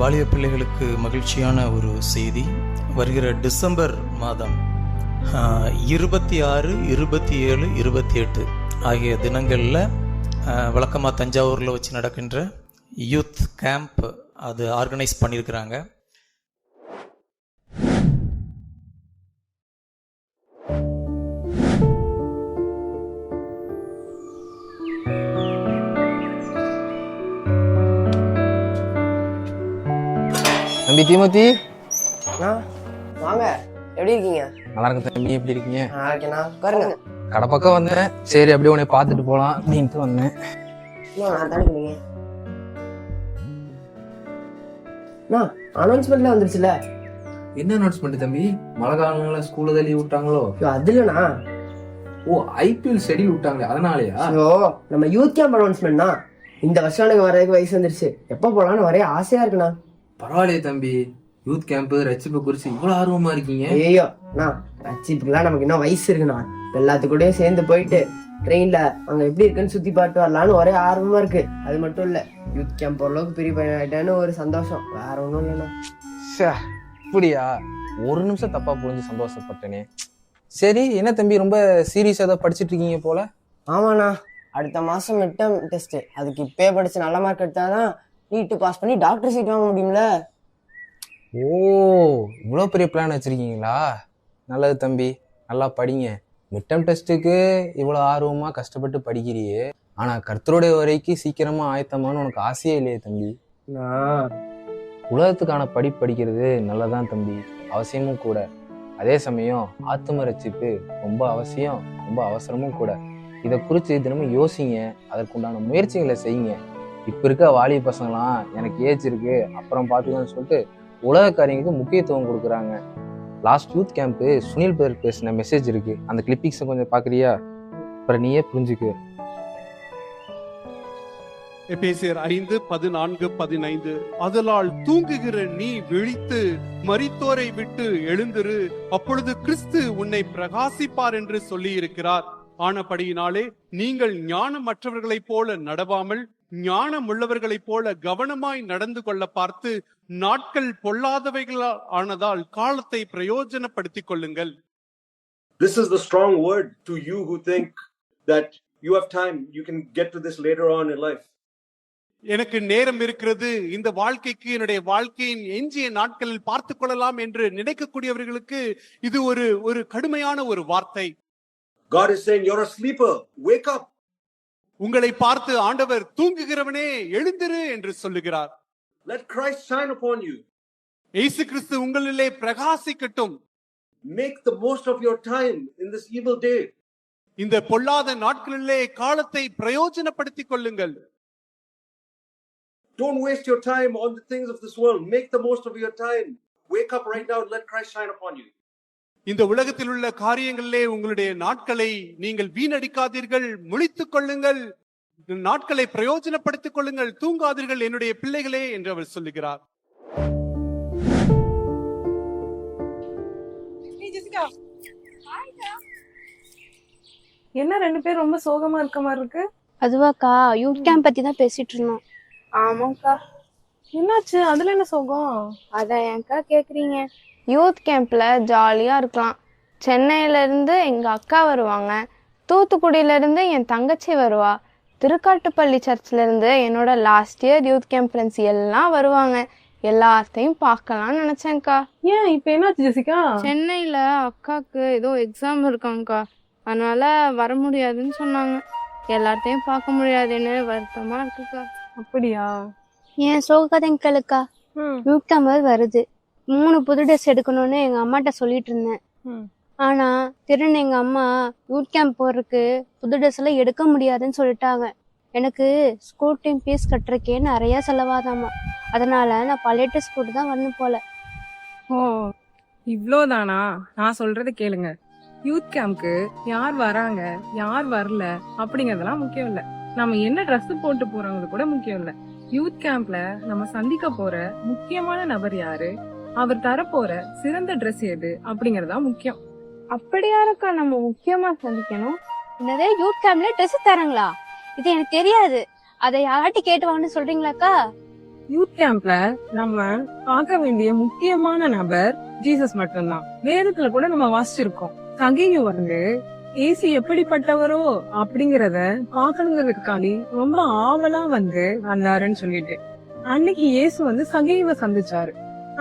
வாலிய பிள்ளைகளுக்கு மகிழ்ச்சியான ஒரு செய்தி. வருகிற டிசம்பர் மாதம் இருபத்தி ஆறு இருபத்தி ஏழு இருபத்தி எட்டு ஆகிய தினங்களில் வழக்கமாக தஞ்சாவூரில் வச்சு நடக்கின்ற யூத் கேம்ப் அது ஆர்கனைஸ் பண்ணியிருக்கிறாங்க தம்பி தீமூர்த்தி அண்ணா வாங்க. எப்படி இருக்கீங்க? நல்லா இருக்கு தம்பி. எப்படி இருக்கீங்க? நல்லா இருக்கேண்ணா உட்காருங்க கடை பக்கம் வந்தேன். சரி அப்படியே உன்னை பார்த்துட்டு போலாம் அப்படின்ட்டு வந்தேன். அனௌன்ஸ்மெண்ட்ல வந்துருச்சுல? என்ன அனௌன்ஸ்மெண்ட் தம்பி? மழை காலங்கள ஸ்கூல்ல லீவ் விட்டாங்களோ? அது இல்லைண்ணா ஓ ஐபிஎல் ஷெடியூல் விட்டாங்க அதனாலயா? ஐயோ நம்ம யூத் கேம்ப் அனௌன்ஸ்மெண்ட்னா இந்த வருஷம் எனக்கு வரதுக்கு வயசு வந்துருச்சு. எப்போ போலான்னு ஒரே ஆசையா இருக்குண்ணா. பரவாயில்லையே தம்பி. யூத் கேம்ப் ரச்சிப்பை குறிச்சு இவ்வளவு ஆர்வமா இருக்கீங்க? ஐயோ அண்ணா ரச்சிப்புக்குலாம் நமக்கு இன்னும் வயசு இருக்குண்ணா எல்லாத்துக்கூடயும் சேர்ந்து போயிட்டு ட்ரெயின்ல அங்க எப்படி இருக்குன்னு சுத்தி பார்த்து வரலான்னு ஒரே ஆர்வமா இருக்கு. அது மட்டும் இல்ல யூத் கேம்ப் ஓரளவுக்கு பெரிய பையன் ஆயிட்டேன்னு ஒரு சந்தோஷம். வேற ஒன்றும் இல்லைண்ணா ச்சே, அப்படியா ஒரு நிமிஷம் தப்பா புரிஞ்சு சந்தோஷப்பட்டேனே. சரி என்ன தம்பி ரொம்ப சீரியஸா ஏதோ படிச்சிட்டு இருக்கீங்க போல? ஆமாண்ணா. அடுத்த மாசம் மிட் டேர்ம் டெஸ்ட் அதுக்கு இப்பயே படிச்சு நல்ல மார்க் எடுத்தாதான் நீட்டு பாஸ் பண்ணி டாக்டர் சீட் வாங்க முடியும்ல? ஓ இவ்வளோ பெரிய பிளான் வச்சிருக்கீங்களா? நல்லது தம்பி நல்லா படிங்க. மிட்டம் டெஸ்ட்டுக்கு இவ்வளோ ஆர்வமாக கஷ்டப்பட்டு படிக்கிறியே. ஆனால் கர்த்தருடைய வரைக்கும் சீக்கிரமாக ஆயத்தமான்னு உனக்கு ஆசையே இல்லையே தம்பி. உலகத்துக்கான படி படிக்கிறது நல்லதான் தம்பி. அவசியமும் கூட. அதே சமயம் ஆத்தும ரட்சிப்பு ரொம்ப அவசியம் ரொம்ப அவசரமும் கூட. இதை குறித்து தினமும் யோசிங்க. அதற்குண்டான முயற்சிகளை செய்யுங்க. இப்போ இருக்க வாலிப பசங்களாம் எனக்கு ஏஜ் இருக்கு அப்புறம் பார்த்துக்கணும்னு சொல்லிட்டு உலக காரியங்களுக்கு முக்கியத்துவம் கொடுக்குறாங்க. லாஸ்ட் யூத் கேம்ப்பு சுனில் பேர் பேசின மெசேஜ் இருக்கு. அந்த கிளிப்பிங்ஸை கொஞ்சம் பார்க்குறியா அப்புறம் நீயே புரிஞ்சுக்கு. எபேசியர் ஐந்து பதினான்கு பதினைந்து. அதலால் தூங்குகிற நீ விழித்து மரித்தோரை விட்டு எழுந்திரு. அப்பொழுது கிறிஸ்து உன்னை பிரகாசிப்பார் என்று சொல்லி இருக்கிறார் ஆனபடியினாலே நீங்கள் ஞானமற்றவர்களைப் போல நடவாமல் ஞானம் உள்ளவர்களைப் போல கவனமாய் நடந்து கொள்ள பார்த்து நாட்கள் பொல்லாதவைகளால் ஆனதால் காலத்தை பிரயோஜனப்படுத்திக் கொள்ளுங்கள் This is the strong word to you who think that you have time, you can get to this later on in life. எனக்கு நேரம் இருக்கிறது இந்த வாழ்க்கைக்கு என்னுடைய வாழ்க்கையின் எஞ்சிய நாட்களில் பார்த்துக் கொள்ளலாம் என்று நினைக்கக்கூடியவர்களுக்கு இது ஒரு ஒரு கடுமையான ஒரு வார்த்தை God is saying, You're a sleeper, wake up. உங்களை பார்த்து ஆண்டவர் தூங்குகிறவனே எழுந்திரு என்று சொல்லுகிறார் Let Christ shine upon you. இயேசு கிறிஸ்து உங்களிலே பிரகாசிக்கட்டும் Make the most of your time in this evil day. இந்த பொல்லாத நாட்களிலே காலத்தை பிரயோஜனப்படுத்திக் கொள்ளுங்கள் Don't waste your time on the things of this world. Make the most of your time. Wake up right now and let Christ shine upon you. இந்த உலகத்தில் உள்ள காரியங்களிலே உங்களுடைய நாட்களை நீங்கள் வீணடிக்காதீர்கள் முழித்துக் கொள்ளுங்கள் நாட்களை பிரயோஜனப்படுத்திக் கொள்ளுங்கள் தூங்காதீர்கள் என்னுடைய பிள்ளைகளே என்று அவர் சொல்லுகிறார். என்ன ரெண்டு பேரும் ரொம்ப சோகமா இருக்க மாதிரி இருக்கு? அதுவாக்கா யூத் கேம்ப் பத்தி தான் பேசிட்டு இருந்தோம் ஆமாக்கா என்னாச்சு? அதுல என்ன சோகம்? அத ஏன்க்கா கேக்குறீங்க? யூத் கேம்ப்ல ஜாலியா இருக்கலாம். சென்னையில இருந்து எங்க அக்கா வருவாங்க. தூத்துக்குடியில இருந்து என் தங்கச்சி வருவா. திருக்காட்டுப்பள்ளி சர்ச்ல இருந்து என்னோட last year youth camp friends எல்லாம் வருவாங்க. எல்லாத்தையும் பார்க்கலாம்னு நினைச்சேன்க்கா. ஏன்? இப்ப என்னாச்சு ஜெசிகா? சென்னையில அக்காக்கு ஏதோ எக்ஸாம் இருக்காங்கக்கா. அதனால வர முடியாதுன்னு சொன்னாங்க. எல்லாத்தையும் பார்க்க முடியாதுன்னு வருத்தமா இருக்குக்கா. அப்படியா? ஏன் சோகதைங்களுக்கா ம், யூத் கேம்ப் வருது. மூணு புது ட்ரெஸ் எடுக்கணும்னு எங்க அம்மாட்ட சொல்லிட்டு இருந்தேன். ஆனா திடீர்னு எங்க அம்மா யூத் கேம்ப் போறதுக்கு புது ட்ரெஸ் எல்லாம் எடுக்க முடியாதுன்னு சொல்லிட்டாங்க. எனக்கு ஸ்கூல் டைம் ஃபீஸ் கட்டுறக்கே நிறைய செலவாதாமா. அதனால நான் பழைய ட்ரெஸ் போட்டு தான் வரணும் போல. ஓ இவ்ளோதானா நான் சொல்றத கேளுங்க. யூத் கேம்ப்க்கு யார் வராங்க யார் வரல அப்படிங்கறதெல்லாம் முக்கியம் இல்ல. நம்ம என்ன Dress போட்டு போறவங்க கூட முக்கியம் இல்ல. யூத் கேம்ப்ல நம்ம சந்திக்க போற முக்கியமான நபர் யாரு? அவர் தரப்போற சிறந்த Dress எது அப்படிங்கறதா முக்கியம். அப்படியா இருக்கா நம்ம முக்கியமா சந்திக்கணும்? என்னதே யூத் கேம்ப்ல ட்ரெஸ் தராங்களா? இது எனக்கு தெரியாது. அதை யாராட்டி கேட்டு வாங்கன்னு சொல்றீங்களாக்கா? யூத் கேம்ப்ல நம்ம பார்க்க வேண்டிய முக்கியமான நபர் ஜீசஸ் மட்டும்தான். வேதத்துல கூட நம்ம வாசிச்சிருக்கோம். சகையு வந்து ஏசு எப்படிப்பட்டவரோ அப்படிங்கறத பாக்கணுங்கிறதுக்காண்டி ரொம்ப ஆவலா வந்து வந்தாருன்னு சொல்லிட்டு. அன்னைக்கு இயேசு வந்து சகைவை சந்திச்சாரு.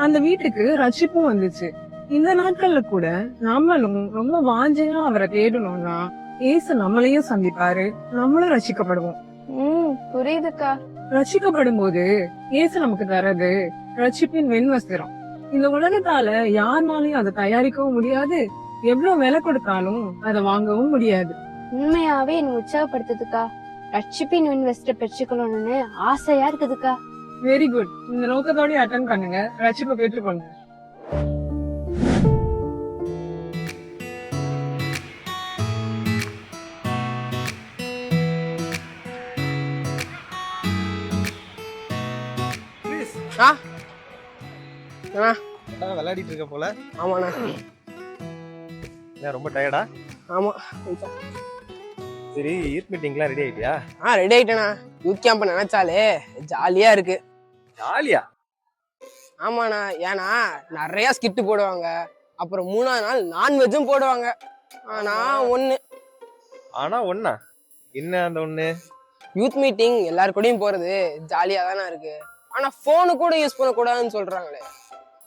அந்த வீட்டுக்கு ரட்சிப்பும் வந்துச்சு. இந்த நாட்கள்ல கூட நம்மளும் ரொம்ப வாஞ்சையா அவரை தேடணும்னா இயேசு நம்மளையும் சந்திப்பாரு. நம்மளும் ரட்சிக்கப்படுவோம். ம் புரியுதுக்கா. ரட்சிக்கப்படும் போது இயேசு நமக்கு தரது ரட்சிப்பின் வெண்வஸ்திரம். இந்த உலகத்தால யாருனாலையும் அதை தயாரிக்கவும் முடியாது. எவ்வளவு விலை கொடுத்தாலும் அதை வாங்கவும் முடியாது. உண்மையாவே என்ன உற்சாகப்படுத்துதுக்கா. ரட்சிப்பின் இன்வெஸ்ட் பெற்றுக்கணும்னு ஆசையா இருக்குதுக்கா. வெரி குட் இந்த நோக்கத்தோடய அட்டன் பண்ணுங்க. ரட்சிப்பை பெற்றுக்கொள்ளுங்க. விளையாடிட்டு இருக்க போல? ஆமாண்ணா. ரொம்ப டயர்டா ஆமா சரி ஈத் மீட்டிங்லாம் ரெடி ஆயிட்டியா? ஆ ரெடி ஆயிட்டேண்ணா யூத் கேம்ப் நினைச்சாலே ஜாலியா இருக்கு. ஜாலியா ஆமாண்ணா ஏன்னா நிறைய ஸ்கிட்டு போடுவாங்க. அப்புறம் மூணாவது நாள் நான்வெஜ்ஜும் போடுவாங்க. ஆனா ஒண்ணு. ஆனா ஒண்ணா? என்ன அந்த ஒண்ணு? யூத் மீட்டிங் எல்லார் கூடயும் போறது ஜாலியா தானே இருக்கு. ஆனா போனு கூட யூஸ் பண்ணக்கூடாதுன்னு சொல்றாங்களே.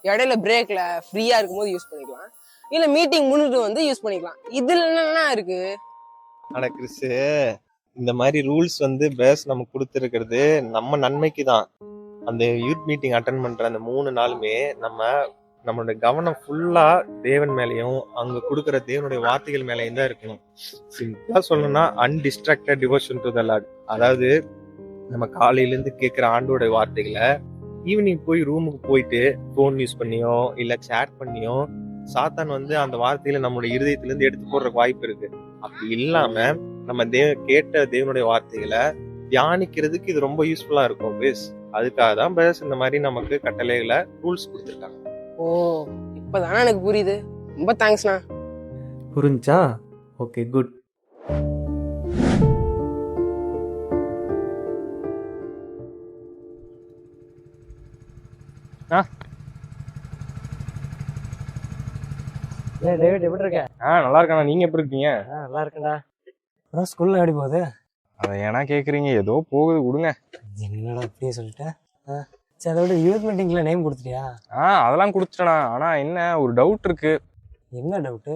இடையில பிரேக்ல ஃப்ரீயா இருக்கும்போது யூஸ் பண்ணிக்கலாம். இல்ல மீட்டிங் முன்னிட்டு வந்து யூஸ் பண்ணிக்கலாம். இதுல என்னன்னா இருக்கு? ஆனா கிறிஸ் இந்த மாதிரி ரூல்ஸ் வந்து பேஸ் நமக்கு கொடுத்துருக்கிறது நம்ம நன்மைக்கு தான் அந்த யூத் மீட்டிங் அட்டன் பண்ற அந்த மூணு நாளுமே நம்ம நம்மளோட கவனம் ஃபுல்லா தேவன் மேலேயும் அங்க கொடுக்குற தேவனுடைய வார்த்தைகள் மேலேயும் தான் இருக்கணும். சிம்பிளா சொல்லணும்னா undistracted devotion to the Lord அதாவது நம்ம காலையிலேருந்து கேட்குற ஆண்டோடைய வார்த்தைகளை ஈவினிங் போய் ரூமுக்கு போயிட்டு ஃபோன் யூஸ் பண்ணியோ இல்லை சேட் பண்ணியோ சாத்தான் வந்து அந்த வார்த்தையில நம்மளுடைய இருதயத்துலேருந்து எடுத்து போடுறக்கு வாய்ப்பு இருக்கு. அப்படி இல்லாம நம்ம தேவ கேட்ட தேவனுடைய வார்த்தைகளை தியானிக்கிறதுக்கு இது ரொம்ப யூஸ்ஃபுல்லா இருக்கும் பேஸ் அதுக்காக தான் பேஸ் இந்த மாதிரி நமக்கு கட்டளைகளை ரூல்ஸ் கொடுத்துருக்காங்க. ஓ இப்பதானே எனக்கு புரியுது. ரொம்ப தேங்க்ஸ்ண்ணா புரிஞ்சா? ஓகே குட் டேவிட் எப்படி இருக்க? ஆ நல்லா நீங்க எப்படி இருக்கீங்க? நல்லா இருக்கேன்டா. அப்புறம் ஸ்கூல்ல எப்படி போகுது? அதை ஏன்னா கேக்குறீங்க? ஏதோ போகுது விடுங்க. என்னடா இப்படியே சொல்லிட்டேன் சரி அதோட யூத் மீட்டிங்ல நேம் கொடுத்துட்டியா? ஆ அதெல்லாம் கொடுத்துட்டேண்ணா ஆனா என்ன ஒரு டவுட் இருக்கு. என்ன டவுட்டு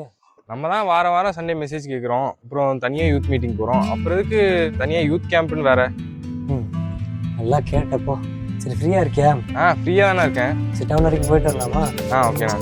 நம்ம தான் வார வாரம் சண்டே மெசேஜ் கேட்குறோம் அப்புறம் தனியாக யூத் மீட்டிங் போகிறோம் அப்புறம் எதுக்கு தனியாக யூத் கேம்ப்னு வேற? ம் நல்லா கேட்டப்போ. சரி ஃப்ரீயா இருக்கியா? ஆ ஃப்ரீயாக தானே இருக்கேன். சரி டவுன் வரைக்கும் போயிட்டு வரலாமா? ஆ ஓகேண்ணா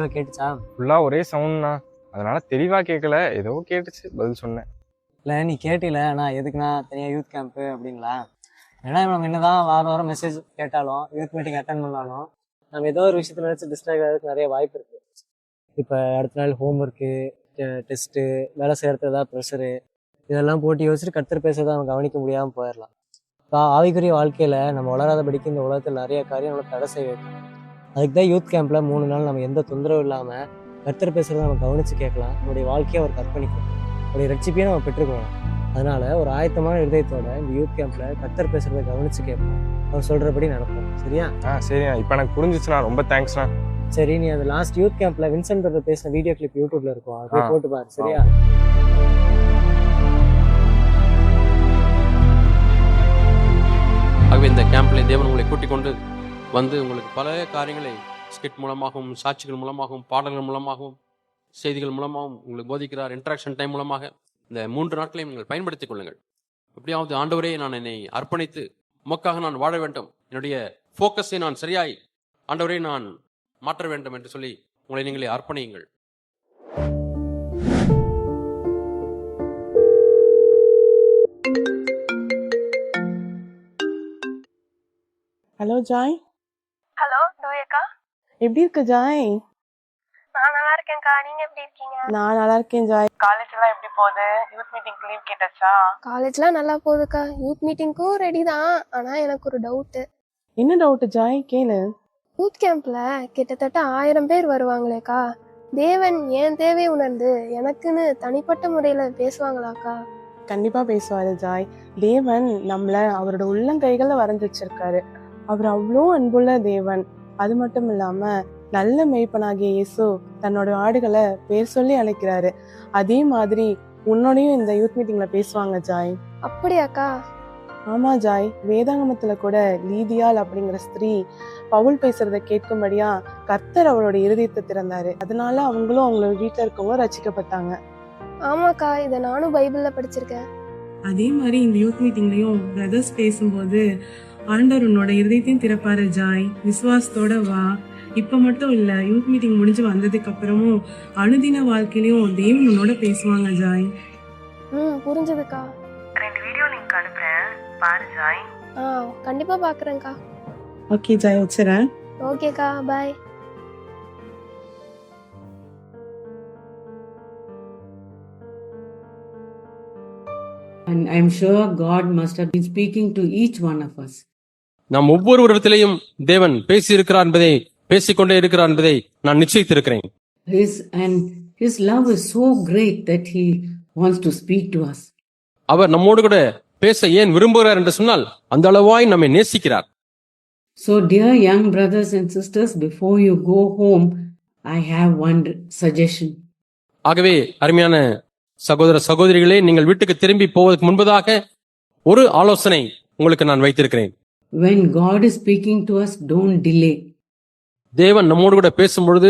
பேசணும் தெளிவா கேட்டுச்சா? ஃபுல்லாக ஒரே சவுண்ட்ண்ணா அதனால தெளிவாக கேட்கல ஏதோ கேட்டுச்சு பதில் சொன்னேன். இல்லை நீ கேட்டில நான் எதுக்குண்ணா தனியாக யூத் கேம்ப்பு அப்படிங்களா? ஏன்னா நம்ம என்னதான் வாரம் வாரம் மெசேஜ் கேட்டாலும் யூத் மீட்டிங் அட்டன் பண்ணாலும் நம்ம ஏதோ ஒரு விஷயத்துல நினச்சி டிஸ்ட்ராக்ட் ஆகிறதுக்கு நிறைய வாய்ப்பு இருக்கு. இப்போ அடுத்த நாள் ஹோம் ஒர்க்கு டெஸ்ட்டு வேலை செய்கிறது ஏதாவது ப்ரெஷரு இதெல்லாம் போட்டு யோசிச்சுட்டு கத்தர் பேசுறதை நம்ம கவனிக்க முடியாமல் போயிடலாம். ஆவிக்குரிய வாழ்க்கையில் நம்ம வளராதபடிக்கு இந்த உலகத்தில் நிறைய காரியம் நம்மளை தடை செய்ய வைக்கும் அதுக்கு தான் யூத் கேம்பில் மூணு நாள் நம்ம எந்த தொந்தரவும் இல்லாமல் கத்தர் பேசுறதை நம்ம கவனித்து கேட்கலாம். நம்முடைய வாழ்க்கையை அவர் கற்பணிக்கும் அவருடைய ரட்சிப்பையும் நம்ம பெற்றுக்கொள்ளலாம் அதனால ஒரு ஆயத்தமான இருதயத்தோட இந்த யூத் கேம்ப்ல கத்தர் பேசுறதை கவனிச்சு கேட்போம். அவர் சொல்றபடி நடப்போம். சரியா? ஆ சரிண்ணா. இப்போ எனக்கு புரிஞ்சிச்சுண்ணா. ரொம்ப தேங்க்ஸ்ண்ணா சரி நீ அந்த லாஸ்ட் யூத் கேம்ப்ல வின்சென்ட் பிரதர் பேசின வீடியோ கிளிப் யூடியூப்ல இருக்கும். அதை. போட்டு பாரு. சரியா? ஆகவே இந்த கேம்பில் தேவன் உங்களை கூட்டிக் கொண்டு வந்து உங்களுக்கு பல காரியங்களை ஸ்கிட் மூலமாகவும் சாட்சிகள் மூலமாகவும் பாடல்கள் மூலமாகவும் செய்திகள் மூலமாகவும் உங்களுக்கு போதிக்கிறார் இன்ட்ராக்ஷன் டைம் மூலமாக. இந்த மூன்று நாட்களையும் நீங்கள் பயன்படுத்திக் கொள்ளுங்கள். எப்படியாவது ஆண்டவரே நான் என்னை அர்ப்பணித்து உமக்காக நான் வாழ வேண்டும். என்னுடைய ஃபோக்கஸை நான் சரியாய் ஆண்டவரை நான் மாற்ற வேண்டும் என்று சொல்லி உங்களை நீங்களே அர்ப்பணியுங்கள். ஹலோ ஜாய் எப்படி இருக்க ஜாய்? நான் நல்லா இருக்கேன் இருக்கேன்க்கா. நீங்க எப்படி இருக்கீங்க? நான் நல்லா இருக்கேன் ஜாய். காலேஜ் எல்லாம் எப்படி போகுது? யூத் மீட்டிங் லீவ் கேட்டாச்சா? காலேஜ்லாம் நல்லா போகுதுக்கா. யூத் மீட்டிங்க்கும் ரெடி தான். ஆனா எனக்கு ஒரு டவுட் என்ன டவுட் ஜாய்? கேளு. யூத் கேம்ப்ல கிட்டத்தட்ட ஆயிரம் பேர் வருவாங்களேக்கா. தேவன் என் தேவையை உணர்ந்து எனக்குன்னு தனிப்பட்ட முறையில பேசுவாங்களாக்கா? கண்டிப்பா பேசுவாரு ஜாய். தேவன் நம்மள அவரோட உள்ளங்கைகள்ல வரைஞ்சு வச்சிருக்காரு. அவர் அவ்வளோ அன்புள்ள தேவன். அது மட்டும் இல்லாம நல்ல மெய்ப்பனாகிய இயேசு தன்னோட ஆடுகளை பேர் சொல்லி அழைக்கிறாரு. அதே மாதிரி உன்னோடையும் இந்த யூத் மீட்டிங்ல பேசுவாங்க ஜாய். அப்படியாக்கா? ஆமா ஜாய். வேதாகமத்துல கூட லீதியால் அப்படிங்கிற ஸ்திரீ பவுல் பேசுறத கேட்கும்படியா கர்த்தர் அவளோட இருதயத்தை திறந்தாரு. அதனால அவங்களும் அவங்களோட வீட்டுல இருக்கவங்க ரசிக்கப்பட்டாங்க. ஆமாக்கா இதை நானும் பைபிள்ல படிச்சிருக்கேன். அதே மாதிரி இந்த யூத் மீட்டிங்லயும் பிரதர்ஸ் பேசும்போது ஆண்டவர் உன்னோட இருதயத்தையும் திறப்பாரு ஜாய். விசுவாசத்தோட வா. இப்ப மட்டும் இல்ல யூத் மீட்டிங் முடிஞ்சு வந்ததுக்கு அப்புறமும் அனுதின வாழ்க்கையிலயும் தேவன் உன்னோட பேசுவாங்க ஜாய். ம் புரிஞ்சதுக்கா. ரெண்டு வீடியோ லிங்க் அனுப்புறேன். பாரு ஜாய். ஆ கண்டிப்பா பாக்குறேன்க்கா. Okay Joy வச்சுறேன். ஓகேக்கா பாய். And I'm sure God must have been speaking to each one of us. நாம் ஒவ்வொருவரிடத்திலேயும் தேவன் பேசியிருக்கிறார் என்பதை பேசிக்கொண்டே இருக்கிறார் என்பதை நான் நிச்சயித்திருக்கிறேன் His and His love is so great that He wants to speak to us. அவர் நம்மோடு கூட பேச ஏன் விரும்புகிறார் என்று சொன்னால் அந்த அளவாய் நம்மை நேசிக்கிறார் So, dear young brothers and sisters, before you go home, I have one suggestion. ஆகவே அருமையான சகோதர சகோதரிகளே நீங்கள் வீட்டுக்கு திரும்பி போவதற்கு முன்பதாக ஒரு ஆலோசனை உங்களுக்கு நான் வைத்திருக்கிறேன் When God is speaking to us, don't delay. தேவன் நம்மோடு கூட பேசும் பொழுது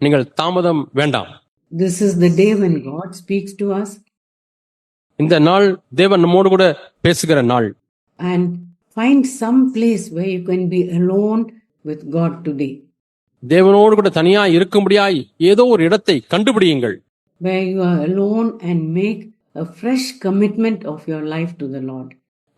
நீங்கள் தாமதம் வேண்டாம் This is the day when God speaks to us, இந்த நாள் தேவன் நம்மோடு கூட பேசுகிற நாள் and find some place where you can be alone with God today, தேவனோடு கூட தனியாய் இருக்கும்படியாய் ஏதோ ஒரு இடத்தை கண்டுபிடியுங்கள் where you are alone and make a fresh commitment of your life to the Lord.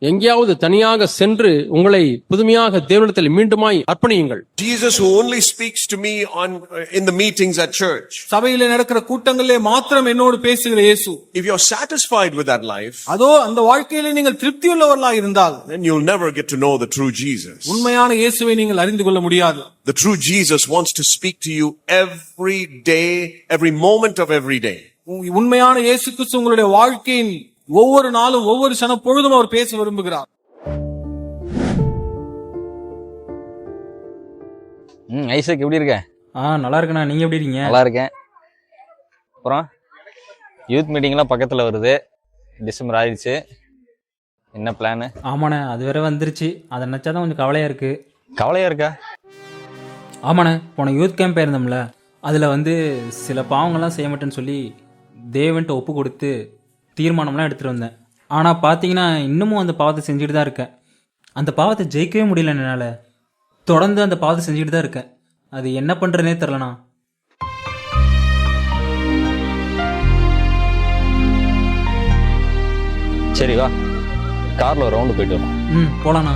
எங்கேயாவது தனியாக சென்று உங்களை புதுமையாக தேவனிடத்தில் மீண்டுமாய் அர்ப்பணியுங்கள் Jesus who only speaks to me on uh, in the meetings at church. சபையில நடக்கிற கூட்டங்களிலே மாத்திரம் என்னோடு பேசுகிற இயேசு If you're satisfied with that life, அதோ அந்த வாழ்க்கையிலே நீங்கள் திருப்தியுள்ளவர்களாக இருந்தால் then you'll never get to know the true Jesus. உண்மையான இயேசுவை நீங்கள் அறிந்து கொள்ள முடியாது The true Jesus wants to speak to you every day, every moment of every day. உ- உண்மையான இயேசு கிறிஸ்து உங்களுடைய வாழ்க்கையின் ஒவ்வொரு நாளும் ஒவ்வொரு சன பொழுதும் அவர் பேச விரும்புகிறார். ம் ஐசக் எப்படி இருக்க? ஆ நல்லா இருக்கண்ணா. நீங்கள் எப்படி இருக்கீங்க? நல்லா இருக்கேன். அப்புறம் யூத் மீட்டிங்லாம் பக்கத்தில் வருது. டிசம்பர் ஆயிடுச்சு. என்ன பிளானு ஆமாண்ணே அது வேற வந்துருச்சு. அதை நினச்சா தான் கொஞ்சம் கவலையாக இருக்குது கவலையாக இருக்கா? ஆமாண்ணே போன யூத் கேம்ப் போயிருந்தோம்ல. அதில் வந்து சில பாவங்கள்லாம் செய்ய மாட்டேன்னு சொல்லி தேவன்ட்டு ஒப்பு கொடுத்து தீர்மானம்லாம் எடுத்துகிட்டு வந்தேன். ஆனால் பார்த்தீங்கன்னா இன்னமும் அந்த பாவத்தை செஞ்சுட்டு தான் இருக்கேன். அந்த பாவத்தை ஜெயிக்கவே முடியல என்னால். தொடர்ந்து அந்த பாவத்தை செஞ்சுட்டு தான் இருக்கேன். அது என்ன பண்ணுறதுனே தெரிலண்ணா சரி வா. காரில் ரவுண்டு போயிட்டு வரோம் ம் போலாண்ணா.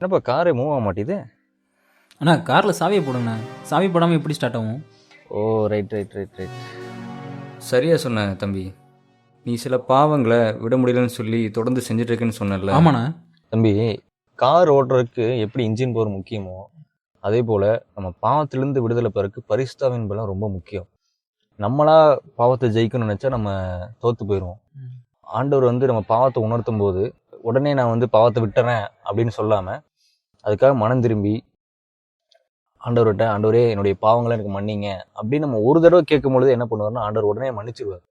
என்னப்பா காரு மூவ் ஆக மாட்டேது அண்ணா காரில் சாவியை போடுங்கண்ணா. சாவி போடாமல் எப்படி ஸ்டார்ட் ஆகும்? Oh right right right right சரியா சொன்ன தம்பி. நீ சில பாவங்களை விட முடியலன்னு சொல்லி தொடர்ந்து செஞ்சுட்டு இருக்கேன்னு சொன்னல ஆமாண்ணா. தம்பி கார் ஓட்டுறதுக்கு எப்படி இன்ஜின் பவர் முக்கியமோ அதே போல் நம்ம பாவத்திலிருந்து விடுதலை பெறக்கு பரிசுத்தாவின் பலம் ரொம்ப முக்கியம். நம்மளா பாவத்தை ஜெயிக்கணும்னு நினச்சா நம்ம தோத்து போயிடுவோம் ஆண்டவர் வந்து நம்ம பாவத்தை உணர்த்தும் போது உடனே நான் வந்து பாவத்தை விட்டுறேன் அப்படின்னு சொல்லாமல் அதுக்காக மனம் திரும்பி ஆண்டவர்கிட்ட ஆண்டவரே என்னுடைய பாவங்களை எனக்கு மன்னிங்க. அப்படின்னு நம்ம ஒரு தடவை கேட்கும் பொழுது என்ன பண்ணுவார்னா ஆண்டவர் உடனே மன்னிச்சிருவார்.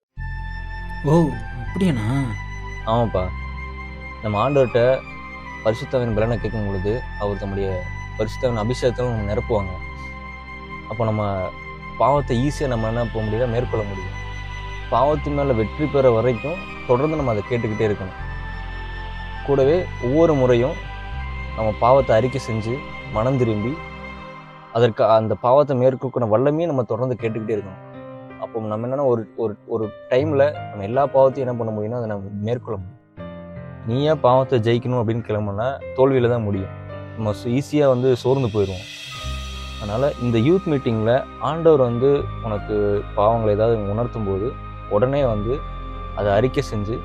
ஓ அப்படியாண்ணா? ஆமாப்பா. நம்ம ஆண்டவர்கிட்ட பரிசுத்தவன் பலனை கேட்கும் பொழுது அவர் தம்முடைய பரிசுத்தவன் அபிஷேகத்தில் நம்ம நிரப்புவாங்க. அப்போ நம்ம பாவத்தை ஈஸியாக நம்ம என்ன போக முடியாது மேற்கொள்ள முடியும். பாவத்து மேலே வெற்றி பெற வரைக்கும் தொடர்ந்து நம்ம அதை கேட்டுக்கிட்டே இருக்கணும். கூடவே ஒவ்வொரு முறையும் நம்ம பாவத்தை அறிக்கை செஞ்சு மனம் திரும்பி அதற்கு அந்த பாவத்தை மேற்கொள்கிற வல்லமையும் நம்ம தொடர்ந்து கேட்டுக்கிட்டே இருக்கணும். அப்போ நம்ம என்னென்னா ஒரு ஒரு ஒரு டைமில் நம்ம எல்லா பாவத்தையும் என்ன பண்ண முடியும்னா அதை நம்ம மேற்கொள்ள முடியும். ஏன் பாவத்தை ஜெயிக்கணும் அப்படின்னு கிளம்புனா தோல்வியில் தான் முடியும். நம்ம ஈஸியாக வந்து சோர்ந்து போயிடுவோம். அதனால் இந்த யூத் மீட்டிங்கில் ஆண்டவர் வந்து உனக்கு பாவங்களை ஏதாவது உணர்த்தும் போது உடனே வந்து அதை அறிக்கை செஞ்சு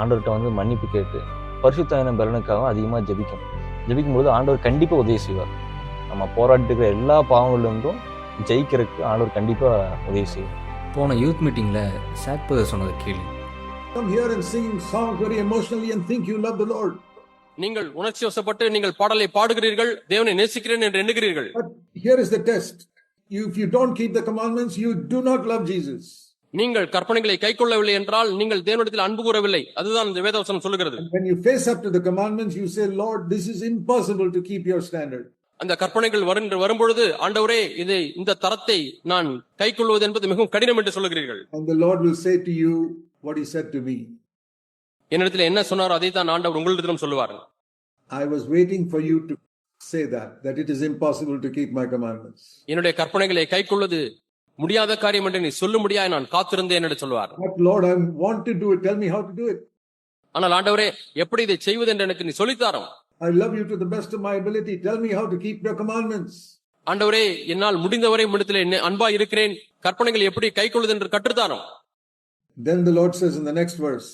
ஆண்டவர்கிட்ட வந்து மன்னிப்பு கேட்டு பரிசுத்தாயின பலனுக்காக அதிகமாக ஜபிக்கணும். ஜெபிக்கும்போது ஆண்டவர் கண்டிப்பாக உதவி செய்வார் நம்ம போராடிட்டு இருக்கிற எல்லா பாவங்கள்லேருந்தும் ஜெயிக்கிறதுக்கு ஆண்டவர் கண்டிப்பாக உதவி செய்வார் போன யூத் மீட்டிங்கில் சாக் பதர் சொன்னதை கேளு Come here and sing songs very emotionally and think you love the Lord. நீங்கள் உணர்ச்சி வசப்பட்டு நீங்கள் பாடலை பாடுகிறீர்கள் தேவனை நேசிக்கிறேன் என்று எண்ணுகிறீர்கள் Here is the test. If you don't keep the commandments, you do not love Jesus. நீங்கள் கற்பனைகளை கைக்கொள்ளவில்லை என்றால் நீங்கள் தேவனிடத்தில் அன்பு கூறவில்லை அதுதான் இந்த வேதவசனம் சொல்லுகிறது When you face up to the commandments, you say, Lord, this is impossible to keep your standard. அந்த கற்பனைகள் வருகின்ற வரும்பொழுது ஆண்டவரே இதை இந்த தரத்தை நான் கைக்கொள்வது என்பது மிகவும் கடினம் என்று சொல்லுகிறீர்கள் And the Lord will say to you what he said to me. என்னிடத்தில் என்ன சொன்னாரோ அதை தான் ஆண்டவர் உங்களிடத்திலும் சொல்லுவார் I was waiting for you to say that, that it is impossible to keep my commandments. என்னுடைய கற்பனைகளை கைக்கொள்வது முடியாத காரியம் என்று நீ சொல்லும்படியாய் நான் காத்திருந்தேன் என்று சொல்லுவார் But Lord, I want to do it. Tell me how to do it. ஆனால் ஆண்டவரே எப்படி இதை செய்வது என்று எனக்கு நீ சொல்லித்தாரோம் I love you to the best of my ability. Tell me how to keep your commandments. ஆண்டவரே என்னால் முடிந்தவரை முடித்தில் என்ன அன்பா இருக்கிறேன் கற்பனைகள் எப்படி கைக்கொள்வது என்று கற்றுத்தாரோம் Then the Lord says in the next verse,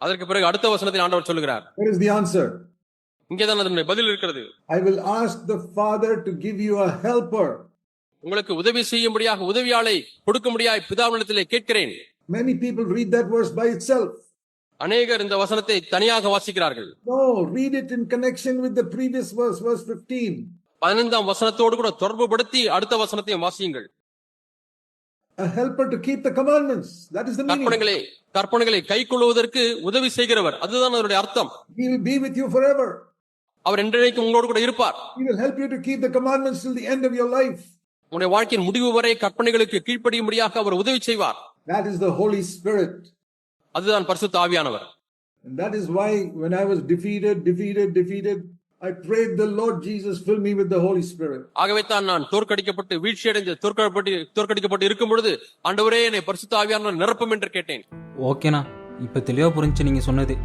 அதற்கு பிறகு அடுத்த வசனத்தில் ஆண்டவர் சொல்லுகிறார் Where is the answer? இங்கேதான் அதனுடைய பதில் இருக்கிறது I will ask the Father to give you a helper. உங்களுக்கு உதவி செய்யும்படியாக உதவியாளை கொடுக்கும்படியாய் பிதாவினிடத்திலே கேட்கிறேன் Many people read that verse by itself. அநேகர் இந்த வசனத்தை தனியாக வாசிக்கிறார்கள் No, read it in connection with the previous verse, verse 15. பதினைந்தாம் வசனத்தோடு கூட தொடர்புபடுத்தி அடுத்த வசனத்தையும் வாசியுங்கள் A helper to keep the commandments. That is the meaning. கற்பனைகளை கற்பனைகளை கைக்கொள்வதற்கு உதவி செய்கிறவர் அதுதான் அதனுடைய அர்த்தம் He will be with you forever. அவர் என்றைக்கும் உங்களோடு கூட இருப்பார் He will help you to keep the commandments till the end of your life. உங்களுடைய வாழ்க்கையின் முடிவு வரை கற்பனைகளுக்கு கீழ்ப்படியும்படியாக அவர் உதவி செய்வார். That is the Holy Spirit. அதுதான் பரிசுத்த ஆவியானவர். And that is why when I was defeated, defeated, defeated, I prayed the Lord Jesus fill me with the Holy Spirit. ஆகவே தான் நான் தோற்கடிக்கப்பட்டு வீழ்ச்சியடைந்து தோற்கடிக்கப்பட்டு தோற்கடிக்கப்பட்டு இருக்கும் பொழுது ஆண்டவரே என்னை பரிசுத்த ஆவியானவர் நிரப்பும் என்று கேட்டேன். ஓகேண்ணா இப்போ தெளிவாக புரிஞ்சு நீங்கள் சொன்னது.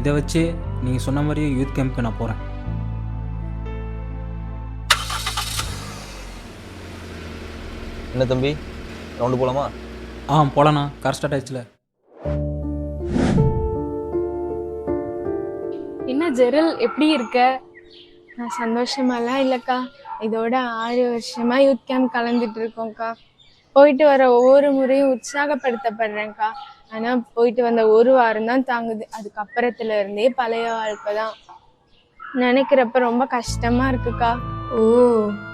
இதை வச்சே நீங்கள் சொன்ன மாதிரியே யூத் கேம்ப்க்கு நான் போகிறேன் என்ன தம்பி? ரவுண்டு போலாமா? ஆ போகலாண்ணா கார் ஸ்டார்ட் ஆயிடுச்சுல. என்ன ஜெரல் எப்படி இருக்க? நான் சந்தோஷமாலாம் இல்லைக்கா. இதோட ஆறு வருஷமா யூத் கேம்ப் கலந்துட்டு இருக்கோம்க்கா. போயிட்டு வர ஒவ்வொரு முறையும் உற்சாகப்படுத்தப்படுறேன்க்கா. ஆனா போயிட்டு வந்த ஒரு வாரம் தான் தாங்குது. அதுக்கப்புறத்துல இருந்தே பழைய வாழ்க்கை தான். நினைக்கிறப்ப ரொம்ப கஷ்டமா இருக்குக்கா. ஓ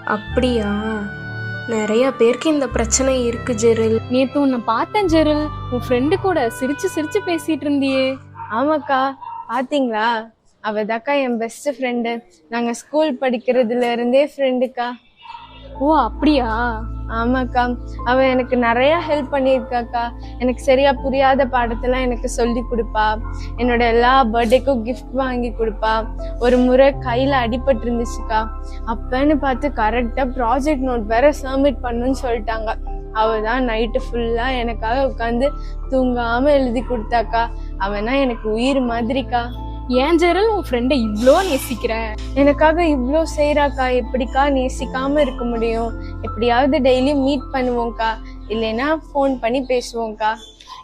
அப்படியா? நிறைய பேருக்கு இந்த பிரச்சனை இருக்கு ஜெரில். நேத்து உன்னை பார்த்தேன் ஜெரல். உன் ஃப்ரெண்டு கூட சிரிச்சு சிரிச்சு பேசிட்டு இருந்தியே. ஆமாக்கா பாத்தீங்களா? அவ தாக்கா என் பெஸ்ட் ஃப்ரெண்டு நாங்க ஸ்கூல் படிக்கிறதுல இருந்தே ஃப்ரெண்டுக்கா ஓ அப்படியா? ஆமாக்கா. அவ எனக்கு நிறைய ஹெல்ப் பண்ணியிருக்காக்கா. எனக்கு சரியா புரியாத பாடத்தெல்லாம் எனக்கு சொல்லி கொடுப்பா. என்னோட எல்லா பர்த்டேக்கும் கிஃப்ட் வாங்கி கொடுப்பா. ஒரு முறை கையில அடிபட்டு இருந்துச்சுக்கா. அப்பன்னு பார்த்து கரெக்டா ப்ராஜெக்ட் நோட் வேற சப்மிட் பண்ணுன்னு சொல்லிட்டாங்க. அவ தான் நைட்டு ஃபுல்லா எனக்காக உட்காந்து தூங்காம எழுதி கொடுத்தாக்கா. அவனா எனக்கு உயிர் மாதிரிக்கா. ஏன் ஜெரல் உன் ஃப்ரெண்டை இவ்வளோ நேசிக்கிற? எனக்காக இவ்வளோ செய்யறாக்கா எப்படிக்கா நேசிக்காம இருக்க முடியும்? எப்படியாவது டெய்லி மீட் பண்ணுவோம்க்கா. இல்லைன்னா ஃபோன் பண்ணி பேசுவோம்க்கா.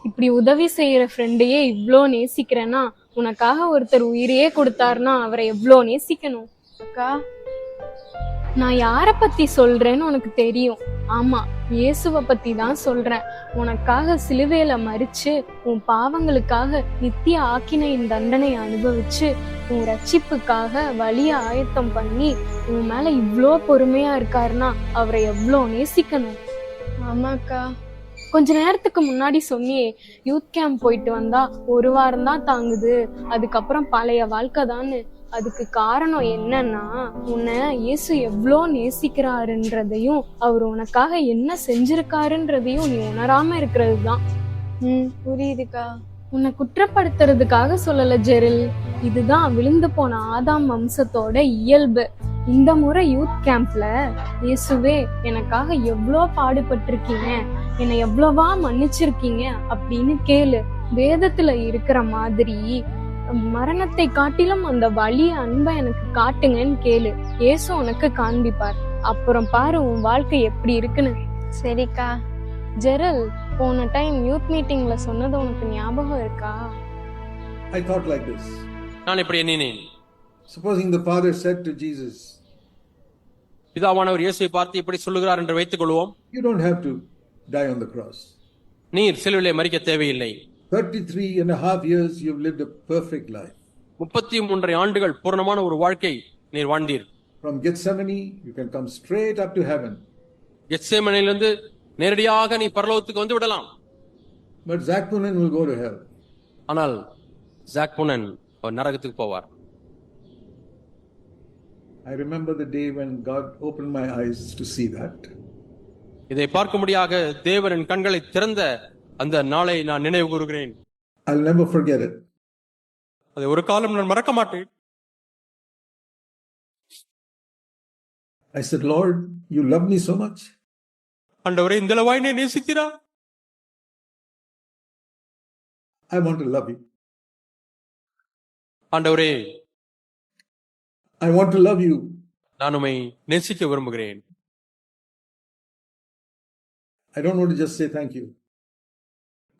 இப்படி உதவி செய்யற ஃப்ரெண்டையே இவ்ளோ நேசிக்கிறேன்னா உனக்காக ஒருத்தர் உயிரையே கொடுத்தாருன்னா அவரை எவ்வளோ நேசிக்கணும்? அக்கா நான் யார பத்தி சொல்றேன்னு உனக்கு தெரியும். ஆமா இயேசுவ பத்தி தான் சொல்றேன். உனக்காக சிலுவையில மறிச்சு உன் பாவங்களுக்காக நித்திய ஆக்கினையின் தண்டனை அனுபவிச்சு உன் ரட்சிப்புக்காக வழிய ஆயத்தம் பண்ணி உன் மேல இவ்ளோ பொறுமையா இருக்காருன்னா அவரை எவ்வளோ நேசிக்கணும்? ஆமாக்கா. கொஞ்ச நேரத்துக்கு முன்னாடி சொன்னியே யூத் கேம்ப் போயிட்டு வந்தா ஒரு வாரம் தான் தாங்குது. அதுக்கப்புறம் பழைய வாழ்க்கை தான்னு. அதுக்கு காரணம் என்னன்னா உன்னை இயேசு எவ்வளோ நேசிக்கிறாருன்றதையும் அவர் உனக்காக என்ன செஞ்சிருக்காருன்றதையும் நீ உணராம இருக்கிறது தான் ம் புரியுதுக்கா. உன்னை குற்றப்படுத்துறதுக்காக சொல்லல ஜெரில். இதுதான் விழுந்து போன ஆதாம் வம்சத்தோட இயல்பு. இந்த முறை யூத் கேம்ப்ல இயேசுவே எனக்காக எவ்வளோ பாடுபட்டிருக்கீங்க என்னை எவ்வளவா மன்னிச்சிருக்கீங்க அப்படின்னு கேளு. வேதத்துல இருக்கிற மாதிரி மரணத்தை காட்டிலும் அந்த வலிய அன்பை எனக்கு காட்டுங்கன்னு கேளு. இயேசு உனக்கு காண்பிப்பார். அப்புறம் பாரு உன் வாழ்க்கை எப்படி இருக்குன்னு. சரிக்கா. ஜெரல் போன டைம் யூத் மீட்டிங்ல சொன்னது உனக்கு ஞாபகம் இருக்கா? I thought like this. நான் இப்படி எண்ணினேன். Supposing the Father said to Jesus, பிதாவானவர் இயேசுவை பார்த்து இப்படி சொல்லுகிறார் என்று வைத்துக் கொள்வோம் You don't have to die on the cross. நீர் சிலுவிலே மறிக்க தேவையில்லை. 33 and a half years, you've lived a perfect life. முப்பத்தி மூன்றரை ஆண்டுகள் பூரணமான ஒரு வாழ்க்கை நீர் வாழ்ந்தீர் From Gethsemane, you can come straight up to heaven. கெத்சேமனையிலிருந்து நேரடியாக நீ பரலோகத்துக்கு வந்து விடலாம் But Zakpunan will go to hell. ஆனால் ஜாக் புனன் அவர் நரகத்துக்கு போவார் I remember the day when God opened my eyes to see that. இதை பார்க்கும்படியாக தேவன் என் கண்களை திறந்த அந்த நாளை நான் நினைவு கூறுகிறேன் I'll never forget it. அதை ஒரு காலம் நான் மறக்க மாட்டேன் I said, Lord, you love me so much. ஆண்டவரே இந்த நீ நேசித்தீரா I want to love you. ஆண்டவரே I want to love you. நான் உம்மை நேசிக்க விரும்புகிறேன் I don't want to just say thank you.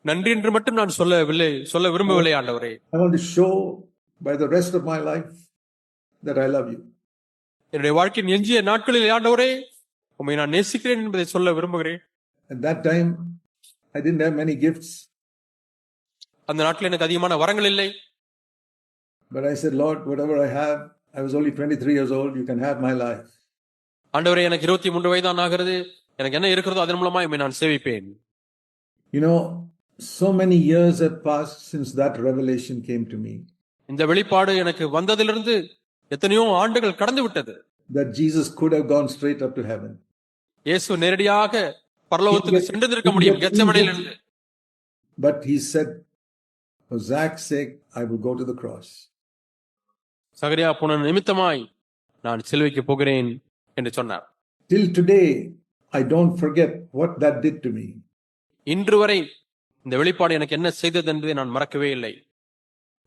நன்றி என்று மட்டும் நான் சொல்லவில்லை சொல்ல விரும்பவில்லை ஆண்டவரே. I want to show by the rest of my life that I love you. என்னுடைய வாழ்க்கையின் எஞ்சிய நாட்களில் ஆண்டவரே உம்மை நான் நேசிக்கிறேன் என்பதை சொல்ல விரும்புகிறேன். At that time, I didn't have many gifts, அந்த நாட்டில் எனக்கு அதிகமான வரங்கள் இல்லை. But I said, Lord, whatever I have, I was only 23 years old, you can have my life. ஆண்டவரே எனக்கு இருபத்தி மூன்று வயதான் ஆகிறது. எனக்கு என்ன இருக்கிறதோ அதன் மூலமா உம்மை நான் சேவிப்பேன். You know, so many years have passed since that revelation came to me இந்த வெளிப்பாடு எனக்கு வந்ததிலிருந்து எத்தனையோ ஆண்டுகள் கடந்து விட்டது that Jesus could have gone straight up to heaven. இயேசு நேரடியாக பரலோகத்துக்கு சென்றிருக்க முடியும் கெச்சமனையிலிருந்து But he said, for Zach's sake, I will go to the cross. சகரியா புன நிமித்தமாய் நான் சிலுவைக்கு போகிறேன் என்று சொன்னார் Till today, I don't forget what that did to me. இன்று வரை இந்த வெளிப்பாடு எனக்கு என்ன செய்தது என்பதை நான் மறக்கவே இல்லை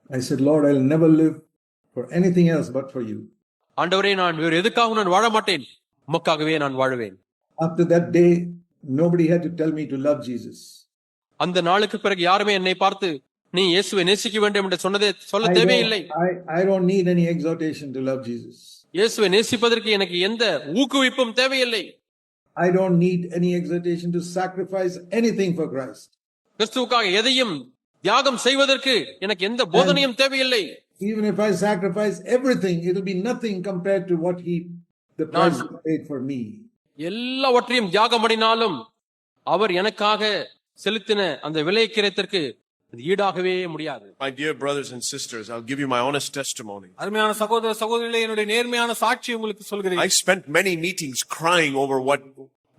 I said, Lord, I'll never live for anything else but for you. ஆண்டவரே நான் வேறு எதுக்காகவும் நான் வாழ மாட்டேன் உமக்காகவே நான் வாழுவேன் After that day, nobody had to tell me to love Jesus. அந்த நாளுக்கு பிறகு யாருமே என்னை பார்த்து நீ இயேசுவை நேசிக்க வேண்டும் என்று சொன்னதே சொல்ல தேவையில்லை I don't need any exhortation to love Jesus. இயேசுவை நேசிப்பதற்கு எனக்கு எந்த ஊக்குவிப்பும் தேவையில்லை I don't need any exhortation to sacrifice anything for Christ. கிறிஸ்துவுக்காக எதையும் தியாகம் செய்வதற்கு எனக்கு எந்த போதனையும் தேவையில்லை Even if I sacrifice everything, it'll be nothing compared to what He, the price He paid for me. எல்லாவற்றையும் தியாகம் பண்ணினாலும் அவர் எனக்காக செலுத்தின அந்த விலை கிரயத்திற்கு அது ஈடாகவே முடியாது My dear brothers and sisters, I'll give you my honest testimony. அருமையான சகோதர சகோதரிகளே என்னுடைய நேர்மையான சாட்சி உங்களுக்கு சொல்கிறேன் I spent many meetings crying over what,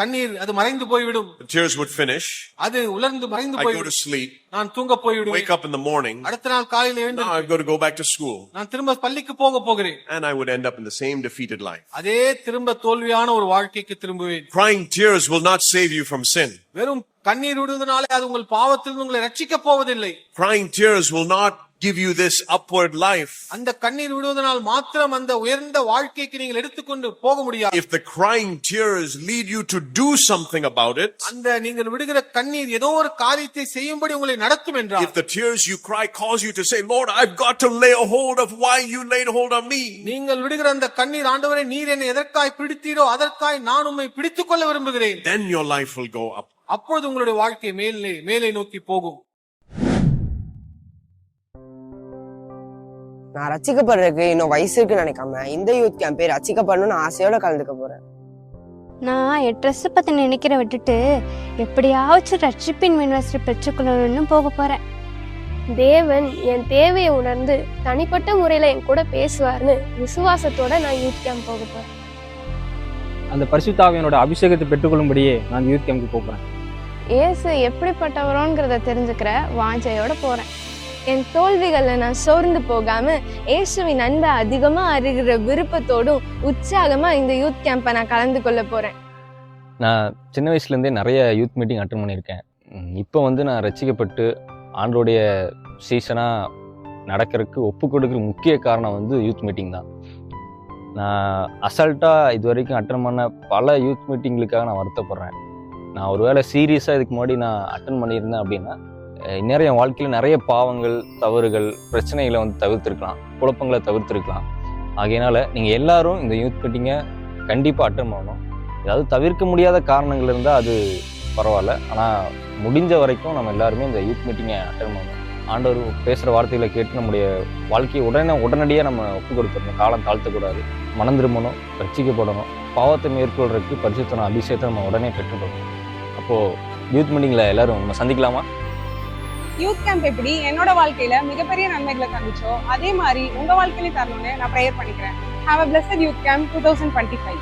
ஓ, கண்ணீர் அது மறைந்து போய்விடும் the tears would finish. அது உலர்ந்து மறைந்து I go to போய்விடும் sleep, நான் தூங்க போய்விடுவேன் wake up in the morning, அடுத்த நாள் காலையில் எழுந்து now I've got to go back to school, நான் திரும்ப பள்ளிக்கு போக போகிறேன் and I would end up in the same defeated life. அதே திரும்ப தோல்வியான ஒரு வாழ்க்கைக்கு திரும்புவேன் Crying tears will not save you from sin. வெறும் கண்ணீர் விடுவதனாலே அது உங்கள் பாவத்தில் உங்களை ரட்சிக்க போவதில்லை Crying tears will not give you this upward life. அந்த கண்ணீர் விடுவதனால் மாத்திரம் அந்த உயர்ந்த வாழ்க்கைக்கு நீங்கள் எடுத்துக்கொண்டு போக முடியாது If the crying tears lead you to do something about it, அந்த நீங்கள் விடுகிற கண்ணீர் ஏதோ ஒரு காரியத்தை செய்யும்படி உங்களை நடத்தும் என்றால் if the tears you cry cause you to say, Lord, I've got to lay a hold of why you laid hold on me, நீங்கள் விடுகிற அந்த கண்ணீர் ஆண்டவரை நீர் என்னை எதற்காய் பிடித்தீரோ அதற்காய் நான் உம்மை பிடித்துக் கொள்ள விரும்புகிறேன் then your life will go up. அப்பொழுது உங்களுடைய வாழ்க்கை மேலே மேலே நோக்கி போகும் நான் ரசிக்கப்படுறதுக்கு இன்னும் வயசு இருக்குன்னு நினைக்காம இந்த யூத் கேம்பே ரசிக்கப்படணும்னு ஆசையோட கலந்துக்க போறேன். நான் என் ட்ரெஸ்ஸை பற்றி நினைக்கிற விட்டுட்டு எப்படியாச்சும் ரட்சிப்பின் மின்வசதி பெற்றுக்கொள்ளணும்னு போக போகிறேன் தேவன் என் தேவையை உணர்ந்து தனிப்பட்ட முறையில என் கூட பேசுவார்னு விசுவாசத்தோட நான் யூத் கேம்ப் போக போறேன். அந்த பரிசுத்தாவியனோட அபிஷேகத்தை பெற்றுக்கொள்ளும்படியே நான் யூத் கேம்க்கு போகிறேன் இயேசு எப்படிப்பட்டவரோங்கிறத தெரிஞ்சுக்கிற வாஞ்சையோட போகிறேன் என் தோல்விகளை நான் சோர்ந்து போகாம இயேசுவின் அன்பை அதிகமா அறிகிற விருப்பத்தோடும் உற்சாகமா இந்த யூத் கேம்பை நான் கலந்து கொள்ள போறேன். நான் சின்ன வயசுலேருந்தே நிறைய யூத் மீட்டிங் அட்டன் பண்ணியிருக்கேன். இப்போ வந்து நான் ரசிக்கப்பட்டு ஆண்டோடைய சீசனாக நடக்கிறதுக்கு ஒப்பு கொடுக்குற முக்கிய காரணம் வந்து யூத் மீட்டிங் தான். நான் அசால்ட்டாக இது வரைக்கும் அட்டன் பண்ண பல யூத் மீட்டிங்களுக்காக நான் வருத்தப்படுறேன். நான் ஒருவேளை சீரியஸாக இதுக்கு முன்னாடி நான் அட்டன் பண்ணியிருந்தேன் அப்படின்னா இந்நேரம் என் வாழ்க்கையில் நிறைய பாவங்கள் தவறுகள் பிரச்சனைகளை வந்து தவிர்த்துருக்கலாம். குழப்பங்களை தவிர்த்துருக்கலாம். ஆகையினால நீங்கள் எல்லாரும் இந்த யூத் மீட்டிங்கை கண்டிப்பாக அட்டன் பண்ணணும். ஏதாவது தவிர்க்க முடியாத காரணங்கள் இருந்தால் அது பரவாயில்ல. ஆனால் முடிஞ்ச வரைக்கும் நம்ம எல்லாருமே இந்த யூத் மீட்டிங்கை அட்டன் பண்ணணும். ஆண்டவர் பேசுகிற வார்த்தைகளை கேட்டு நம்முடைய வாழ்க்கையை உடனே உடனடியாக நம்ம ஒப்பு கொடுத்துடணும். காலம் தாழ்த்தக்கூடாது. மனம் திரும்பணும் ரட்சிக்கப்படணும். பாவத்தை மேற்கொள்றதுக்கு பரிசுத்தன அபிஷேகத்தை நம்ம உடனே பெற்றுக்கணும் அப்போது யூத் மீட்டிங்கில் எல்லாரும் நம்ம சந்திக்கலாமா? யூத் கேம்ப் எப்படி? என்னோட வாழ்க்கையில மிகப்பெரிய நன்மைகளை தந்துச்சோ அதே மாதிரி உங்க வாழ்க்கையில தரணும்னு நான் ப்ரேயர் பண்ணிக்கிறேன். Have a blessed youth camp two thousand twenty five